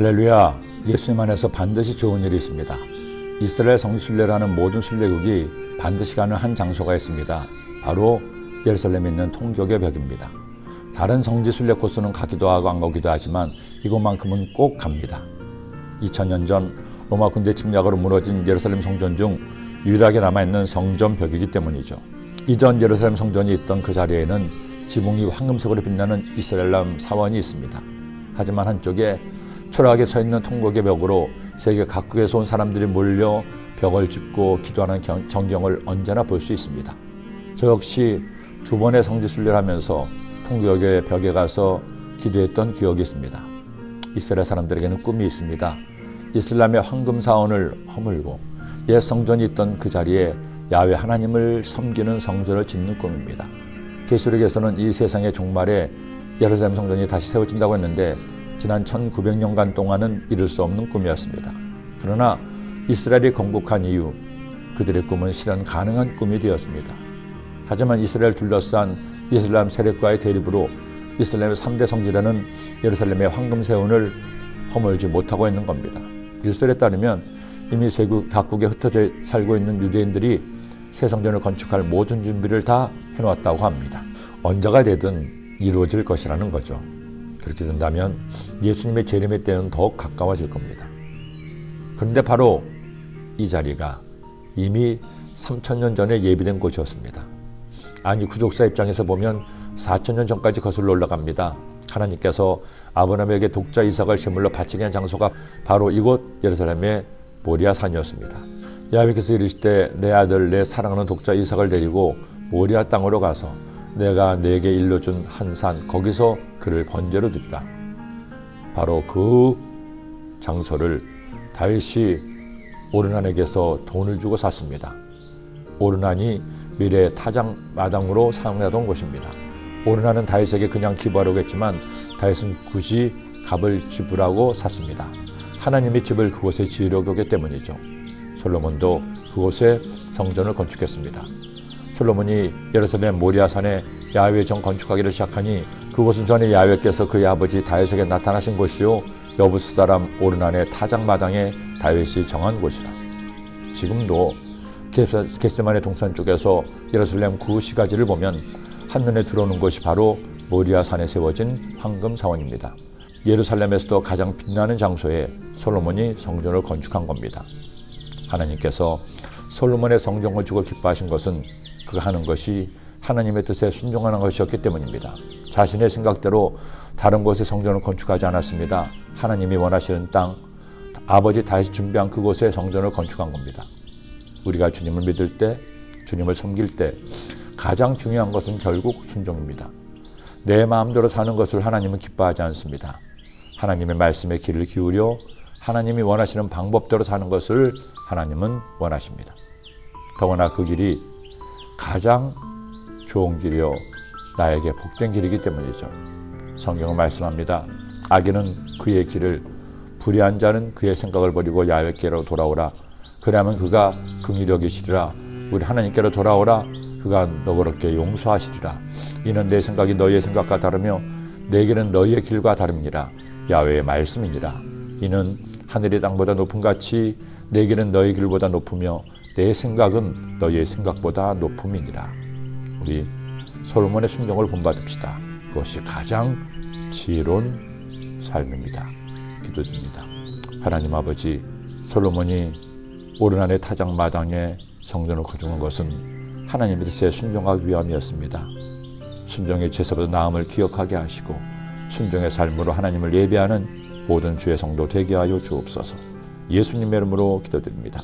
할렐루야. 예수님 안에서 반드시 좋은 일이 있습니다. 이스라엘 성지순례라는 모든 순례국이 반드시 가는 한 장소가 있습니다. 바로 예루살렘에 있는 통곡의 벽입니다. 다른 성지 순례 코스는 가기도 하고 안 가기도 하지만 이곳만큼은 꼭 갑니다. 2000년 전 로마 군대 침략으로 무너진 예루살렘 성전 중 유일하게 남아있는 성전 벽이기 때문이죠. 이전 예루살렘 성전이 있던 그 자리에는 지붕이 황금색으로 빛나는 이스라엘람 사원이 있습니다. 하지만 한쪽에 초라하게 서 있는 통곡의 벽으로 세계 각국에서 온 사람들이 몰려 벽을 짚고 기도하는 경- 전경을 언제나 볼 수 있습니다. 저 역시 두 번의 성지 순례를 하면서 통곡의 벽에 가서 기도했던 기억이 있습니다. 이스라엘 사람들에게는 꿈이 있습니다. 이슬람의 황금 사원을 허물고 옛 성전이 있던 그 자리에 야외 하나님을 섬기는 성전을 짓는 꿈입니다. 계시록에서는 이 세상의 종말에 예루살렘 성전이 다시 세워진다고 했는데 지난 1900년간 동안은 이룰 수 없는 꿈이었습니다. 그러나 이스라엘이 건국한 이후 그들의 꿈은 실현 가능한 꿈이 되었습니다. 하지만 이스라엘 둘러싼 이슬람 세력과의 대립으로 이슬람의 3대 성지라는 예루살렘의 황금 세운을 허물지 못하고 있는 겁니다. 일설에 따르면 이미 세국 각국에 흩어져 살고 있는 유대인들이 새 성전을 건축할 모든 준비를 다 해놓았다고 합니다. 언제가 되든 이루어질 것이라는 거죠. 그렇게 된다면 예수님의 재림의 때는 더욱 가까워질 겁니다. 그런데 바로 이 자리가 이미 3천년 전에 예비된 곳이었습니다. 아니 구족사 입장에서 보면 4천년 전까지 거슬러 올라갑니다. 하나님께서 아브라함에게 독자 이삭을 제물로 바치게 한 장소가 바로 이곳 예루살렘의 모리아 산이었습니다. 야훼께서 이르시되 내 아들 내 사랑하는 독자 이삭을 데리고 모리아 땅으로 가서 내가 내게 일러준 한 산 거기서 그를 번제로 드리라. 바로 그 장소를 다윗이 오르난에게서 돈을 주고 샀습니다. 오르난이 미래 타장 마당으로 사용하던 곳입니다. 오르난은 다윗에게 그냥 기부하려고 했지만 다윗은 굳이 값을 지불하고 샀습니다. 하나님이 집을 그곳에 지으려고 했기 때문이죠. 솔로몬도 그곳에 성전을 건축했습니다. 솔로몬이 예루살렘 모리아산에 야훼 정 건축하기를 시작하니 그곳은 전에 야훼께서 그의 아버지 다윗에게 나타나신 곳이요 여부스 사람 오르난의 타작 마당에 다윗이 정한 곳이라. 지금도 게스만의 동산 쪽에서 예루살렘 구 시가지를 보면 한눈에 들어오는 곳이 바로 모리아 산에 세워진 황금 사원입니다. 예루살렘에서도 가장 빛나는 장소에 솔로몬이 성전을 건축한 겁니다. 하나님께서 솔로몬의 성전을 주고 기뻐하신 것은 그가 하는 것이 하나님의 뜻에 순종하는 것이었기 때문입니다. 자신의 생각대로 다른 곳에 성전을 건축하지 않았습니다. 하나님이 원하시는 땅, 아버지 다시 준비한 그곳에 성전을 건축한 겁니다. 우리가 주님을 믿을 때, 주님을 섬길 때 가장 중요한 것은 결국 순종입니다. 내 마음대로 사는 것을 하나님은 기뻐하지 않습니다. 하나님의 말씀에 귀를 기울여 하나님이 원하시는 방법대로 사는 것을 하나님은 원하십니다. 더구나 그 길이 가장 좋은 길이요 나에게 복된 길이기 때문이죠. 성경은 말씀합니다. 악인은 그의 길을 불의한 자는 그의 생각을 버리고 야훼께로 돌아오라. 그러면 그가 긍휼히 여기시리라. 우리 하나님께로 돌아오라. 그가 너그럽게 용서하시리라. 이는 내 생각이 너희의 생각과 다르며 내 길은 너희의 길과 다릅니다. 야훼의 말씀이니라. 이는 하늘이 땅보다 높은 같이 내 길은 너희 길보다 높으며 내 생각은 너희의 생각보다 높음이니라. 우리 솔로몬의 순종을 본받읍시다. 그것이 가장 지혜로운 삶입니다. 기도드립니다. 하나님 아버지, 솔로몬이 오르난의 타작 마당에 성전을 건축한 것은 하나님의 뜻에 순종하기 위함이었습니다. 순종의 제사보다 나음을 기억하게 하시고 순종의 삶으로 하나님을 예배하는 모든 주의 성도 되게 하여 주옵소서. 예수님의 이름으로 기도드립니다.